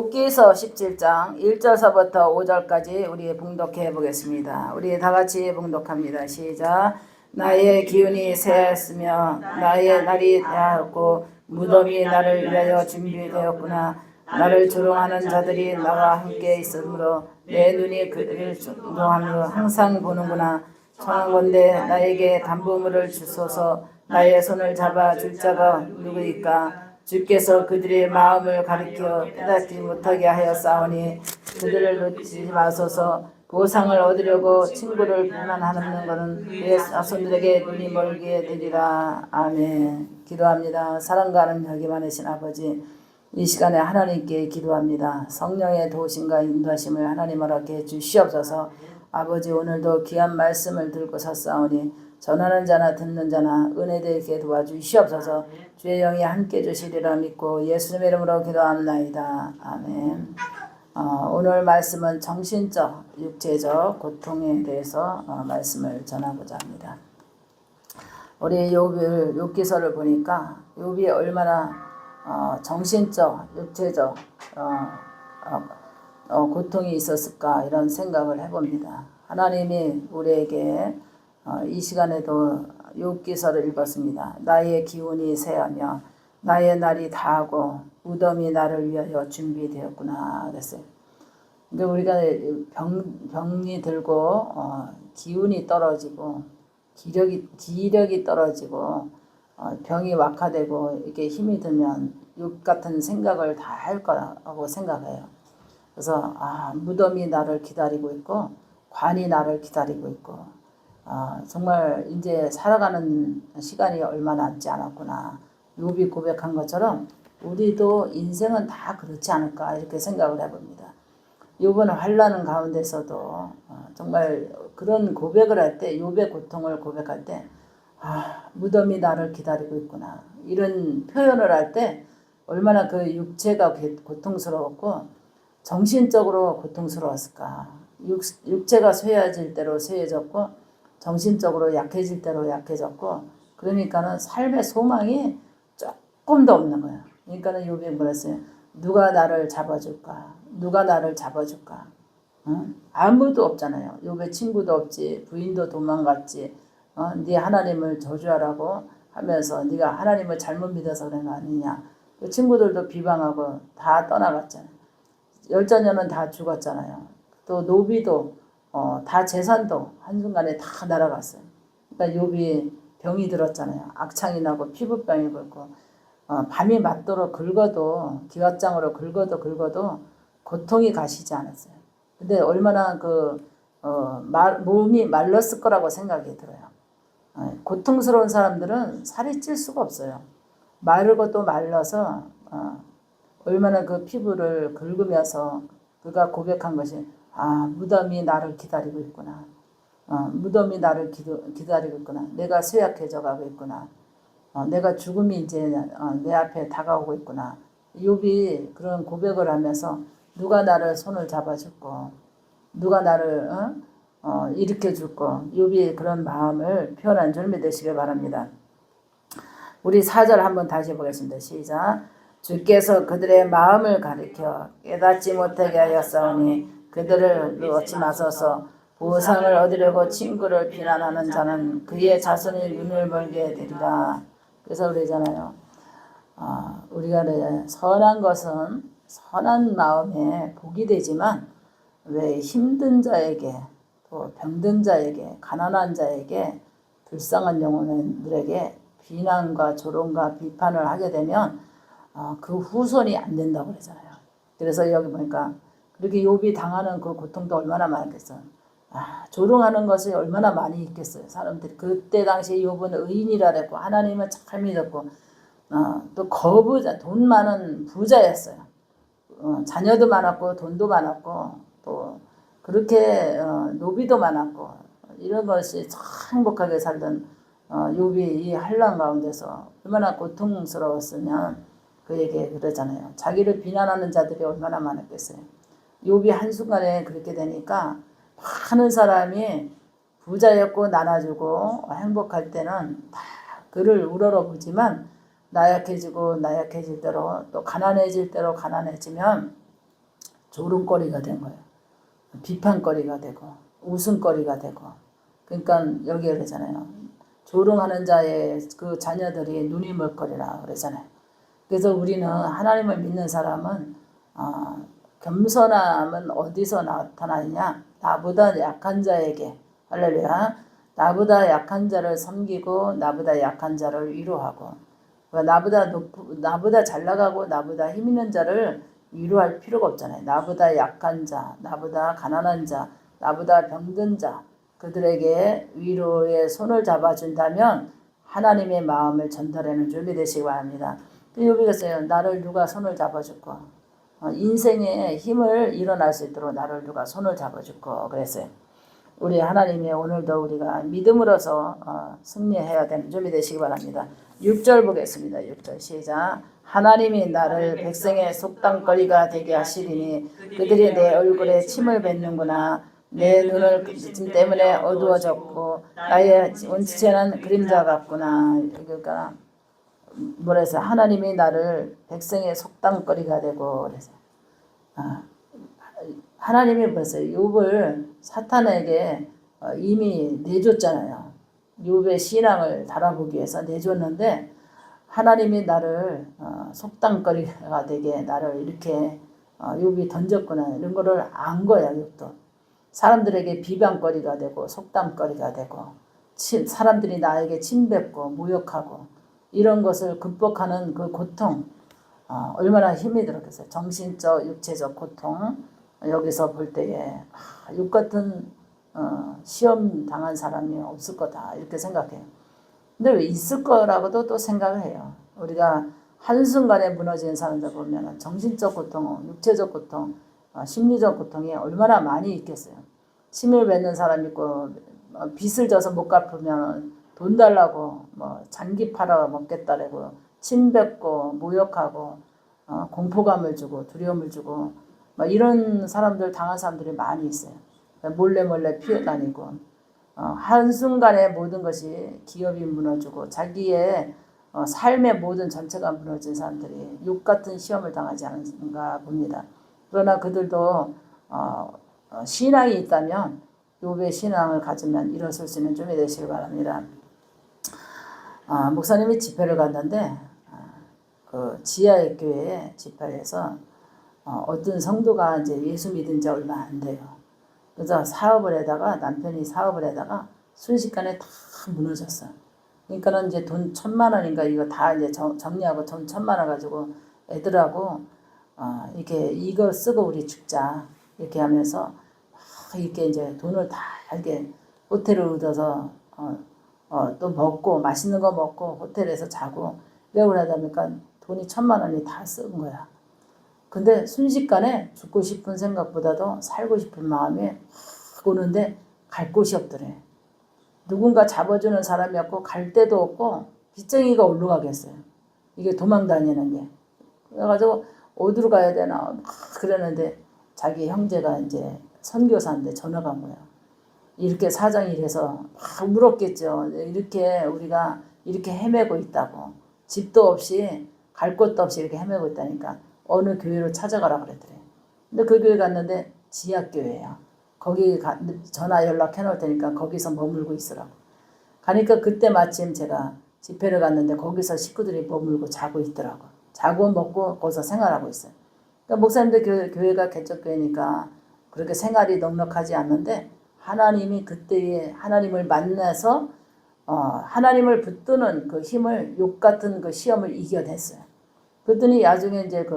욥기서 17장 1절서부터 5절까지 우리 봉독해 보겠습니다. 우리 다 같이 봉독합니다. 시작. 나의 기운이 새하였으며 나의 날이 다하였고 무덤이 나를 위하여 준비되었구나. 나를 조롱하는 자들이 나와 함께 있으므로 내 눈이 그를 조롱하며 항상 보는구나. 청하건대 나에게 담보물을 주소서 나의 손을 잡아 줄 자가 누구일까? 주께서 그들의 마음을 가리켜 깨닫지 못하게 하였사오니 그들을 놓지 마소서. 보상을 얻으려고 친구를 비난하는 것은 내 자손들에게 눈이 멀게 되리라. 아멘. 기도합니다. 사랑가는 벽이 많으신 아버지 이 시간에 하나님께 기도합니다. 성령의 도우심과 인도하심을 하나님 허락해 주시옵소서. 아버지 오늘도 귀한 말씀을 들고 섰사오니 전하는 자나 듣는 자나 은혜되게 도와주시옵소서 주의 영이 함께 주시리라 믿고 예수님의 이름으로 기도합나이다. 아멘. 어, 오늘 말씀은 정신적, 육체적 고통에 대해서 어, 말씀을 전하고자 합니다. 우리 욥을 욥기서를 보니까 욥이 얼마나 어, 정신적, 육체적 어, 어, 어, 고통이 있었을까 이런 생각을 해봅니다. 하나님이 우리에게 어, 이 시간에도 욥기서를 읽었습니다. 나의 기운이 새하며 나의 날이 다하고 무덤이 나를 위하여 준비되었구나 그랬어요. 근데 우리가 병, 병이 들고 어, 기운이 떨어지고 기력이 기력이 떨어지고 어, 병이 악화되고 이렇게 힘이 들면 육 같은 생각을 다 할 거라고 생각해요. 그래서 아 무덤이 나를 기다리고 있고 관이 나를 기다리고 있고 아, 정말 이제 살아가는 시간이 얼마 남지 않았구나. 욥이 고백한 것처럼 우리도 인생은 다 그렇지 않을까 이렇게 생각을 해봅니다. 욥은 환란은 가운데서도 어, 정말 그런 고백을 할때 욥의 고통을 고백할 때 아, 무덤이 나를 기다리고 있구나. 이런 표현을 할 때 얼마나 그 육체가 고통스러웠고 정신적으로 고통스러웠을까. 육, 육체가 쇠해질 대로 쇠해졌고 정신적으로 약해질 대로 약해졌고 그러니까는 삶의 소망이 조금도 없는 거야. 그러니까는 요비 뭐랬어요? 누가 나를 잡아줄까? 누가 나를 잡아줄까? 응? 아무도 없잖아요. 요배 친구도 없지, 부인도 도망갔지. 어? 네 하나님을 저주하라고 하면서 네가 하나님을 잘못 믿어서 그런 거 아니냐. 그 친구들도 비방하고 다 떠나갔잖아요. 열자녀는 다 죽었잖아요. 또 노비도 어, 다 재산도 한순간에 다 날아갔어요. 그러니까 욥이 병이 들었잖아요. 악창이 나고 피부병이 걸고 어, 밤이 맞도록 긁어도 기왓장으로 긁어도 긁어도 고통이 가시지 않았어요. 근데 얼마나 그 어, 말, 몸이 말랐을 거라고 생각이 들어요. 어, 고통스러운 사람들은 살이 찔 수가 없어요. 마르고 또 말라서 어, 얼마나 그 피부를 긁으면서 그가 고백한 것이 아 무덤이 나를 기다리고 있구나. 어, 무덤이 나를 기도, 기다리고 있구나. 내가 쇠약해져 가고 있구나. 어, 내가 죽음이 이제 어, 내 앞에 다가오고 있구나. 욥이 그런 고백을 하면서 누가 나를 손을 잡아주고 누가 나를 어? 어, 일으켜 줄고 욥이 그런 마음을 표현한 줄 믿으시길 바랍니다. 우리 사절 한번 다시 보겠습니다. 시작. 주께서 그들의 마음을 가리켜 깨닫지 못하게 하였사오니 그들을 놓지 마소서 보상을 얻으려고 친구를 비난하는 자는 그의 자손이 눈을 멀게 되리라. 그래서 그러잖아요. 어, 우리가 선한 것은 선한 마음에 복이 되지만 왜 힘든 자에게 또 병든 자에게 가난한 자에게 불쌍한 영혼들에게 비난과 조롱과 비판을 하게 되면 어, 그 후손이 안 된다고 그러잖아요. 그래서 여기 보니까 그렇게 욥이 당하는 그 고통도 얼마나 많겠어요. 아, 조롱하는 것이 얼마나 많이 있겠어요. 사람들이 그때 당시에 욥은 의인이라 그랬고 하나님을 잘 믿었고 어, 또 거부자 돈 많은 부자였어요. 어, 자녀도 많았고 돈도 많았고 또 그렇게 어, 노비도 많았고 이런 것이 참 행복하게 살던 어, 욥이 이 한란 가운데서 얼마나 고통스러웠으면 그에게 그러잖아요. 자기를 비난하는 자들이 얼마나 많았겠어요. 욥이 한순간에 그렇게 되니까 많은 사람이 부자였고 나눠주고 행복할 때는 다 그를 우러러보지만 나약해지고 나약해질 대로 또 가난해질 대로 가난해지면 조롱거리가 된 거예요. 비판거리가 되고 웃음거리가 되고 그러니까 여기에 그러잖아요. 조롱하는 자의 그 자녀들이 눈이 멀거리라 그러잖아요. 그래서 우리는 하나님을 믿는 사람은 어, 겸손함은 어디서 나타나느냐? 나보다 약한 자에게 할렐루야. 나보다 약한 자를 섬기고 나보다 약한 자를 위로하고 그러니까 나보다 높, 나보다 잘 나가고 나보다 힘 있는 자를 위로할 필요가 없잖아요. 나보다 약한 자, 나보다 가난한 자, 나보다 병든 자 그들에게 위로의 손을 잡아준다면 하나님의 마음을 전달하는 준비 되시기 바랍니다. 여기가 있어요. 나를 누가 손을 잡아줄까? 어, 인생의 힘을 일어날 수 있도록 나를 누가 손을 잡아줄까? 그랬어요. 우리 하나님의 오늘도 우리가 믿음으로서 어, 승리해야 되는 준비 되시기 바랍니다. 6절 보겠습니다. 6절 시작. 하나님이 나를 백성의 속담거리가 되게 하시리니 그들이 내 얼굴에 침을 뱉는구나. 내 눈을 침 때문에 어두워졌고 나의 원치체는 그림자 같구나. 그러니까 뭐래서 하나님이 나를 백성의 속담거리가 되고 그래서 아, 하나님이 벌써 욥을 사탄에게 어, 이미 내줬잖아요. 욥의 신앙을 달아보기 위해서 내줬는데 하나님이 나를 어, 속담거리가 되게 나를 이렇게 어, 욥이 던졌구나 이런 거를 안 거야 욥도 사람들에게 비방거리가 되고 속담거리가 되고 치, 사람들이 나에게 침뱉고 모욕하고 이런 것을 극복하는 그 고통 어, 얼마나 힘이 들었겠어요 정신적 육체적 고통 여기서 볼 때에 아, 육 같은 어, 시험 당한 사람이 없을 거다 이렇게 생각해요. 근데 왜 있을 거라고도 또 생각을 해요. 우리가 한순간에 무너지는 사람들 보면 정신적 고통, 육체적 고통, 어, 심리적 고통이 얼마나 많이 있겠어요. 침을 뱉는 사람 있고 어, 빚을 져서 못 갚으면 돈 달라고 뭐 장기 팔아 먹겠다라고 침 뱉고 모욕하고 어, 공포감을 주고 두려움을 주고 막 이런 사람들 당한 사람들이 많이 있어요. 몰래 몰래 피해 다니고 어, 한순간에 모든 것이 기업이 무너지고 자기의 어, 삶의 모든 전체가 무너진 사람들이 육 같은 시험을 당하지 않은가 봅니다. 그러나 그들도 어, 어, 신앙이 있다면 욥의 신앙을 가지면 일어설 수 있는 준비 되시길 바랍니다. 아, 목사님이 집회를 갔는데 아, 그 지하의 교회 집회에서 어, 어떤 성도가 이제 예수 믿은 지 얼마 안 돼요. 그래서 사업을 해다가 남편이 사업을 해다가 순식간에 다 무너졌어. 그러니까는 이제 돈 천만 원인가 이거 다 이제 정, 정리하고 돈 천만 원 가지고 애들하고 어, 이렇게 이거 쓰고 우리 죽자 이렇게 하면서 막 이렇게 이제 돈을 다 이렇게 호텔을 얻어서 어, 어, 또 먹고 맛있는 거 먹고 호텔에서 자고 이러고 하다 보니까 돈이 천만 원이 다 쓴 거야. 근데 순식간에 죽고 싶은 생각보다도 살고 싶은 마음이 확 오는데 갈 곳이 없더래. 누군가 잡아주는 사람이 없고 갈 데도 없고 빚쟁이가 올라가겠어요. 이게 도망 다니는 게. 그래가지고 어디로 가야 되나 막 그러는데 자기 형제가 이제 선교사인데 전화가 뭐야. 이렇게 사정이 이래서 막 물었겠죠. 이렇게 우리가 이렇게 헤매고 있다고. 집도 없이 갈 곳도 없이 이렇게 헤매고 있다니까. 어느 교회로 찾아가라 그랬더래. 근데 그 교회 갔는데 지하교회야. 거기 가, 전화 연락해 놓을 테니까 거기서 머물고 있으라고. 가니까 그때 마침 제가 집회를 갔는데 거기서 식구들이 머물고 자고 있더라고. 자고 먹고 거기서 생활하고 있어요. 그러니까 목사님들 교, 교회가 개척교회니까 그렇게 생활이 넉넉하지 않는데 하나님이 그때에 하나님을 만나서 어, 하나님을 붙드는 그 힘을 욕 같은 그 시험을 이겨냈어요. 그랬더니 나중에 이제 그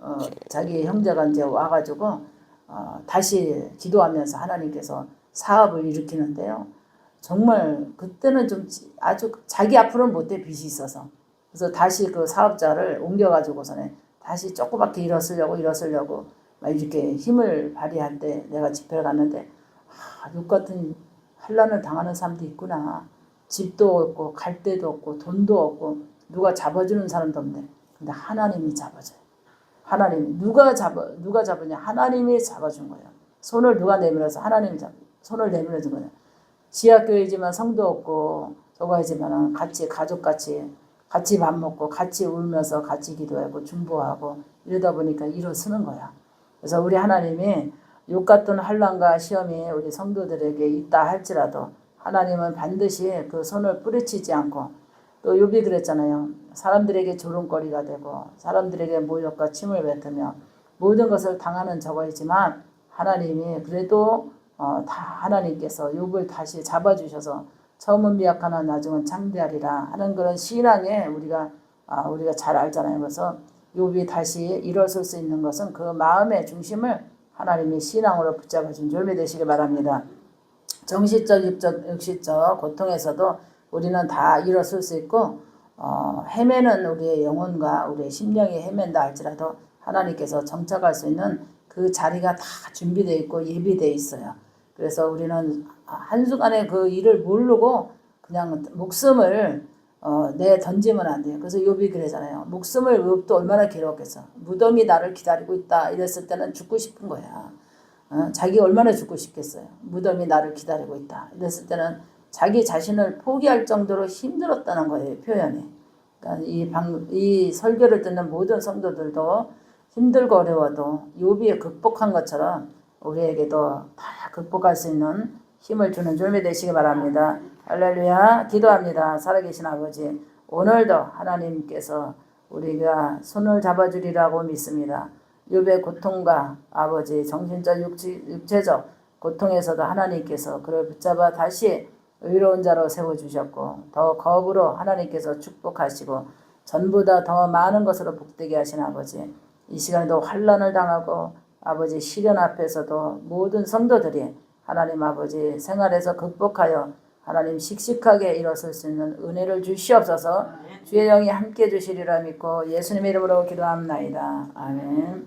어, 자기 형제가 이제 와가지고 어, 다시 기도하면서 하나님께서 사업을 일으키는데요. 정말 그때는 좀 아주 자기 앞으로는 못해 빚이 있어서 그래서 다시 그 사업자를 옮겨가지고서는 다시 조그맣게 일어서려고 일어서려고 막 이렇게 힘을 발휘할 때 내가 집회를 갔는데 아, 욕 같은 환란을 당하는 사람도 있구나. 집도 없고 갈 데도 없고 돈도 없고 누가 잡아주는 사람도 없네. 근데 하나님이 잡아줘요. 하나님 누가 잡아 누가 잡으냐? 하나님이 잡아준 거예요. 손을 누가 내밀어서 하나님이 잡 손을 내밀어 준 거예요. 지하교회지만 성도 없고 저거이지만 같이 가족같이 같이 밥 먹고 같이 울면서 같이 기도하고 중보하고 이러다 보니까 일어서는 거야. 그래서 우리 하나님이 욕 같은 환란과 시험이 우리 성도들에게 있다 할지라도 하나님은 반드시 그 손을 뿌리치지 않고 또 욥이 그랬잖아요. 사람들에게 조롱거리가 되고 사람들에게 모욕과 침을 뱉으며 모든 것을 당하는 저거이지만 하나님이 그래도 어, 다 하나님께서 욥을 다시 잡아주셔서 처음은 미약하나 나중은 창대하리라 하는 그런 신앙에 우리가 아, 우리가 잘 알잖아요. 그래서 욥이 다시 일어설 수 있는 것은 그 마음의 중심을 하나님이 신앙으로 붙잡아 준 줄미 되시기 바랍니다. 정신적, 육적, 육시적 고통에서도 우리는 다 일어설 수 있고 어, 헤매는 우리의 영혼과 우리의 심령이 헤맨다 할지라도 하나님께서 정착할 수 있는 그 자리가 다 준비되어 있고 예비되어 있어요. 그래서 우리는 한순간에 그 일을 모르고 그냥 목숨을 어, 내 던지면 안 돼요. 그래서 욥이 그러잖아요. 목숨을 욥도 얼마나 괴로웠겠어. 무덤이 나를 기다리고 있다. 이랬을 때는 죽고 싶은 거야. 어, 자기 얼마나 죽고 싶겠어요. 무덤이 나를 기다리고 있다. 이랬을 때는 자기 자신을 포기할 정도로 힘들었다는 거예요. 표현이. 그러니까 이, 방, 이 설교를 듣는 모든 성도들도 힘들고 어려워도 욥이 극복한 것처럼 우리에게도 다 극복할 수 있는 힘을 주는 줄미 되시기 바랍니다. 할렐루야 기도합니다. 살아계신 아버지 오늘도 하나님께서 우리가 손을 잡아주리라고 믿습니다. 욥의 고통과 아버지 정신적 육체, 육체적 고통에서도 하나님께서 그를 붙잡아 다시 의로운 자로 세워주셨고 더 거업으로 하나님께서 축복하시고 전보다 더 많은 것으로 복되게 하신 아버지 이 시간에도 환란을 당하고 아버지 시련 앞에서도 모든 성도들이 하나님 아버지 생활에서 극복하여 하나님 씩씩하게 일어설 수 있는 은혜를 주시옵소서 주의 영이 함께 주시리라 믿고 예수님의 이름으로 기도합나이다. 아멘.